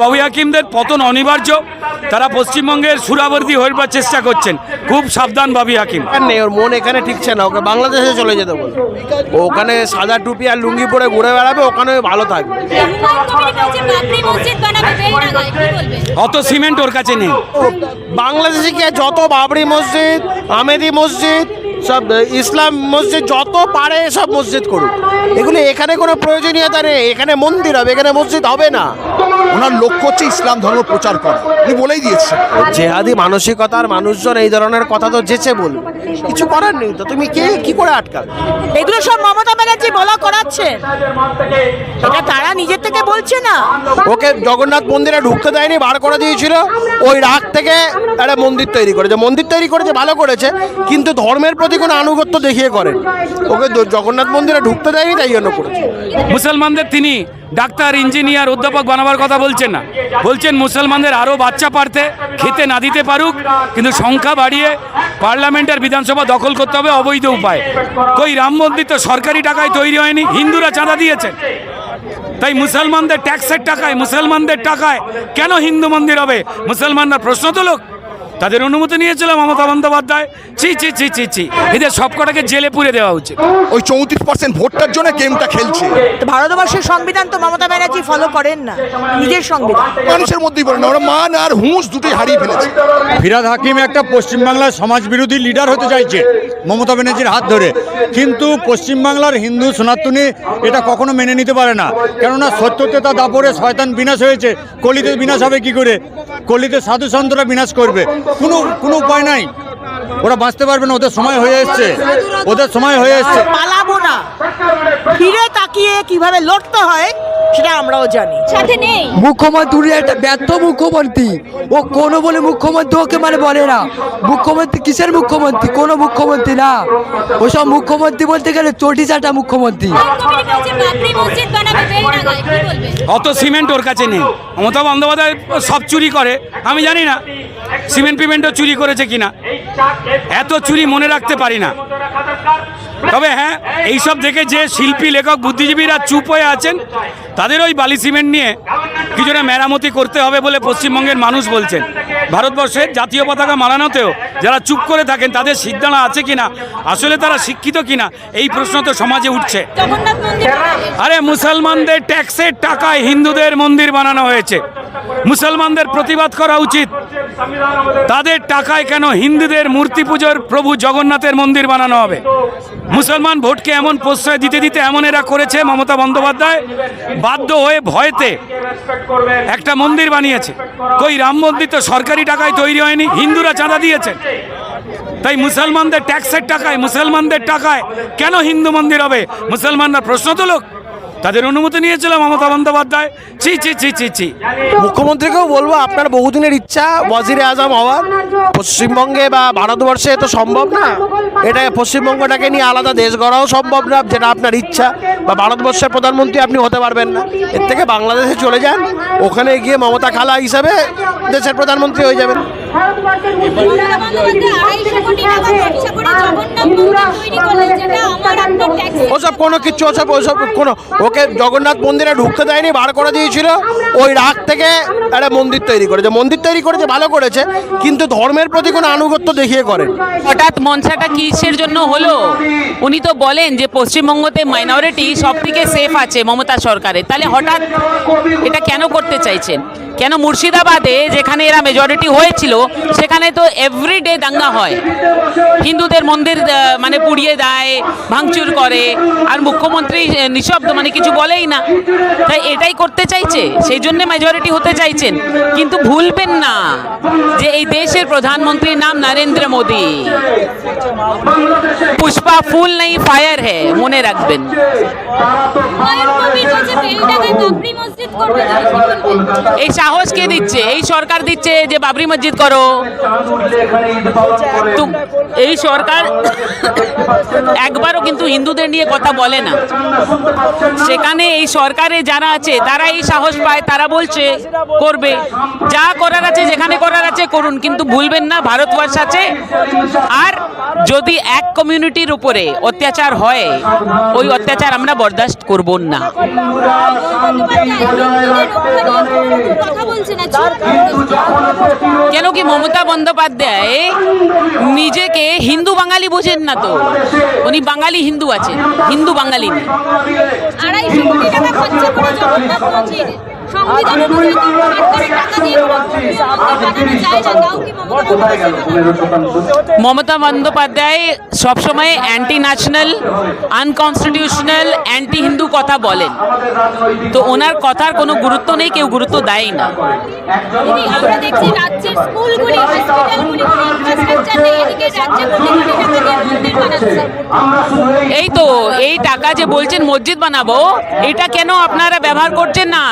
বাবু হাকিমদের পতন অনিবার্য। তারা পশ্চিমবঙ্গের সুরাবর্তী হইবার চেষ্টা করছেন। খুব সাবধান বাবি হাকিম নেই ওর মন এখানে ঠিকছে না ওকে বাংলাদেশে চলে যেতে বলে। ওখানে সাদা টুপি আর লুঙ্গি পরে ঘুরে বেড়াবে ওখানে ভালো থাকবে। অত সিমেন্ট ওর কাছে নেই। বাংলাদেশে কি যত বাবরি মসজিদ আমেদি মসজিদ সব ইসলাম মসজিদ যত পারে সব মসজিদ করুক। এগুলো এখানে কোনো প্রয়োজনীয়তা নেই এখানে মন্দির হবে এখানে মসজিদ হবে না। ওনার লক্ষ্য হচ্ছে ইসলাম ধর্ম প্রচার করা। উনি বলেই দিয়েছেন। জেহাদি মানসিকতার মানুষজন এই ধরনের কথা তো যেচে বলবে কিছু করার নেই তো তুমি কে কি করে আটকাবে? এগুলো সব মমতা ব্যানার্জি বলা করাচ্ছে। এটা তারা নিজের থেকে বলছে না? ওকে জগন্নাথ মন্দিরে ঢুকতে দেয়নি বার করে দিয়েছিল। ওই রাগ থেকে একটা মন্দির তৈরি করেছে। মন্দির তৈরি করেছে ভালো করেছে কিন্তু ধর্মের প্রতি কোনো আনুগত্য দেখিয়ে করেন। ওকে জগন্নাথ মন্দিরে ঢুকতে দেয়নি তাই জন্য করেছে। মুসলমানদের তিনি ডাক্তার ইঞ্জিনিয়ার অধ্যাপক বানাবার কথা বলছেন না। বলছেন মুসলমানদের আরও বাচ্চা পারতে খেতে না দিতে পারুক কিন্তু সংখ্যা বাড়িয়ে পার্লামেন্ট আর বিধানসভা দখল করতে হবে অবৈধ উপায়। কই রাম মন্দির তো সরকারি টাকায় তৈরি হয়নি হিন্দুরা চাঁদা দিয়েছে। তাই মুসলমানদের ট্যাক্সের টাকায় মুসলমানদের টাকায় কেন হিন্দু মন্দির হবে? মুসলমানরা প্রশ্ন তোলক। তাদের অনুমতি নিয়েছিল মমতা বন্দ্যোপাধ্যায়। ছি ছি ছি ছি ছি। এদের সবকটাকে জেলে পুরে দেওয়া উচিত। ওই চৌত্রিশ পার্সেন্ট ভোটটার জন্য গেমটা খেলছে। তো ভারতবর্ষের সংবিধান তো মমতা ব্যানার্জি ফলো করেন না। নিজের সংবিধান। মানুষের মধ্যেই বলে না ওরা মান আর হুঁশ দুটোই হারিয়ে ফেলেছে। ফিরাদ হাকিম একটা পশ্চিমবাংলার সমাজ বিরোধী লিডার হতে চাইছে মমতা ব্যানার্জির হাত ধরে। কিন্তু পশ্চিমবাংলার হিন্দু সনাতনী এটা কখনো মেনে নিতে পারে না। কেননা সত্যতে তা দাপরে শয়তান বিনাশ হয়েছে কলিতে বিনাশ হবে কি করে? কলিতে সাধু সন্তরা বিনাশ করবে। কোনো কোনো উপায় নাই। ওরা বাঁচতে পারবে না ওদের সময় হয়ে এসছে। ওদের সময় হয়ে এসছে। পালাবো না। ফিরে তাকিয়ে কীভাবে লড়তে হয় সেটা আমরাও জানি। সাথে নেই। মুখ্যমন্ত্রী একটা ব্যর্থ মুখ্যমন্ত্রী। ও কোনো বলে মুখ্যমন্ত্রী ওকে মানে বলে না। মুখ্যমন্ত্রী কিসের মুখ্যমন্ত্রী? কোনো মুখ্যমন্ত্রী না। ওসব মুখ্যমন্ত্রী বলতে গেলে চটি চাটা মুখ্যমন্ত্রী অত সিমেন্ট ওর কাছে নেই। মমতা বন্দ্যোপাধ্যায় সব চুরি করে। আমি জানি না। সিমেন্ট পিমেন্টও চুরি করেছে কিনা? এত চুরি মনে রাখতে পারি না। তবে হ্যাঁ এইসব দেখে যে শিল্পী লেখক বুদ্ধিজীবীরা চুপ হয়ে আছেন তাদের ওই বালি সিমেন্ট নিয়ে কিছুটা মেরামতি করতে হবে বলে পশ্চিমবঙ্গের মানুষ বলছেন। ভারতবর্ষের জাতীয় পতাকা মানানোতেও যারা চুপ করে থাকেন তাদের সিদ্ধান্ত আছে কিনা? আসলে তারা শিক্ষিত কিনা? এই প্রশ্ন তো সমাজে উঠছে। আরে মুসলমানদের ট্যাক্সের টাকায় হিন্দুদের মন্দির বানানো হয়েছে। মুসলমানদের প্রতিবাদ করা উচিত। তাদের টাকায় কেন হিন্দুদের মূর্তি পুজোর প্রভু জগন্নাথের মন্দির বানানো হবে? মুসলমান ভোটকে এমন প্রশ্রয় দিতে দিতে এমন এরা করেছে, মমতা বন্দ্যোপাধ্যায় বাধ্য হয়ে ভয়েতে একটা মন্দির বানিয়েছে। কই, রাম মন্দির তো সরকারি টাকায় তৈরি হয়নি, হিন্দুরা চাঁদা দিয়েছে তাই মুসলমানদের ট্যাক্সের টাকায়, মুসলমানদের টাকায় কেন হিন্দু মন্দির হবে? মুসলমানরা প্রশ্ন তোলক। তাদের অনুমতি নিয়েছিলাম মমতা বন্দ্যোপাধ্যায়। ছি ছি ছি ছি ছি। মুখ্যমন্ত্রীকেও বলব আপনার বহুদিনের ইচ্ছা ওয়াজিরে আজম হওয়ার। পশ্চিমবঙ্গে বা ভারতবর্ষে তো সম্ভব না। এটা পশ্চিমবঙ্গটাকে নিয়ে আলাদা দেশ গড়াও সম্ভব না যেটা আপনার ইচ্ছা। বা ভারতবর্ষের প্রধানমন্ত্রী আপনি হতে পারবেন না। এর থেকে বাংলাদেশে চলে যান ওখানে গিয়ে মমতা খালা হিসাবে দেশের প্রধানমন্ত্রী হয়ে যাবেন। ওসব কোনো কিছু ওসব ওসব কোনো ওকে জগন্নাথ মন্দিরে ঢুকতে দেয়নি বার করে দিয়েছিল। ওই রাগ থেকে একটা মন্দির তৈরি করেছে। মন্দির তৈরি করেছে ভালো করেছে কিন্তু ধর্মের প্রতি কোনো আনুগত্য দেখিয়ে করেন। হঠাৎ মঞ্চাটা কিসের জন্য হলো? উনি তো বলেন যে পশ্চিমবঙ্গতে মাইনরিটি সব থেকে সেফ আছে মমতা সরকারের। তাহলে হঠাৎ এটা কেন করতে চাইছেন? কেন মুর্শিদাবাদে যেখানে এরা মেজরিটি হয়েছিল সেখানে তো এভরিডে দাঙ্গা হয়। হিন্দুদের মন্দির মানে পুড়িয়ে দেয় ভাঙচুর করে আর মুখ্যমন্ত্রী নিঃশব্দ মানে কিছু বলেই না। তাই এটাই করতে চাইছে সেই জন্য মেজরিটি হতে চাইছেন। কিন্তু ভুলবেন না যে এই দেশের প্রধানমন্ত্রীর নাম নরেন্দ্র মোদী। পুষ্পা ফুল নেই ফায়ার হ্যাঁ মনে রাখবেন। এই সাহস কে দিচ্ছে? এই সরকার দিচ্ছে যে বাবরি মসজিদ করো। এই সরকার একবারও কিন্তু হিন্দুদের নিয়ে কথা বলে না। সেখানে এই সরকারে যারা আছে, তারা এই সাহস পায়, তারা বলছে, করবে। যা করার আছে, যেখানে করার আছে, করুন। কিন্তু ভুলবেন না, ভারতবর্ষ আছে। আর যদি এক কমিউনিটির উপরে অত্যাচার হয়, ওই অত্যাচার আমরা বরদাস্ত করব না। কেন কি মমতা বন্দ্যোপাধ্যায় নিজেকে হিন্দু বাঙালি বোঝেন না তো? উনি বাঙালি হিন্দু আছেন, হিন্দু বাঙালি না মমতা বন্দ্যোপাধ্যায়। সবসময় anti national unconstitutional anti Hindu কথা বলেন। তো ওনার কথার কোনো গুরুত্ব নেই কেউ গুরুত্ব দেয় না। এই তো এই টাকা যে বলছেন মসজিদ বানাবো এটা কেন আপনারা ব্যবহার করছেন না?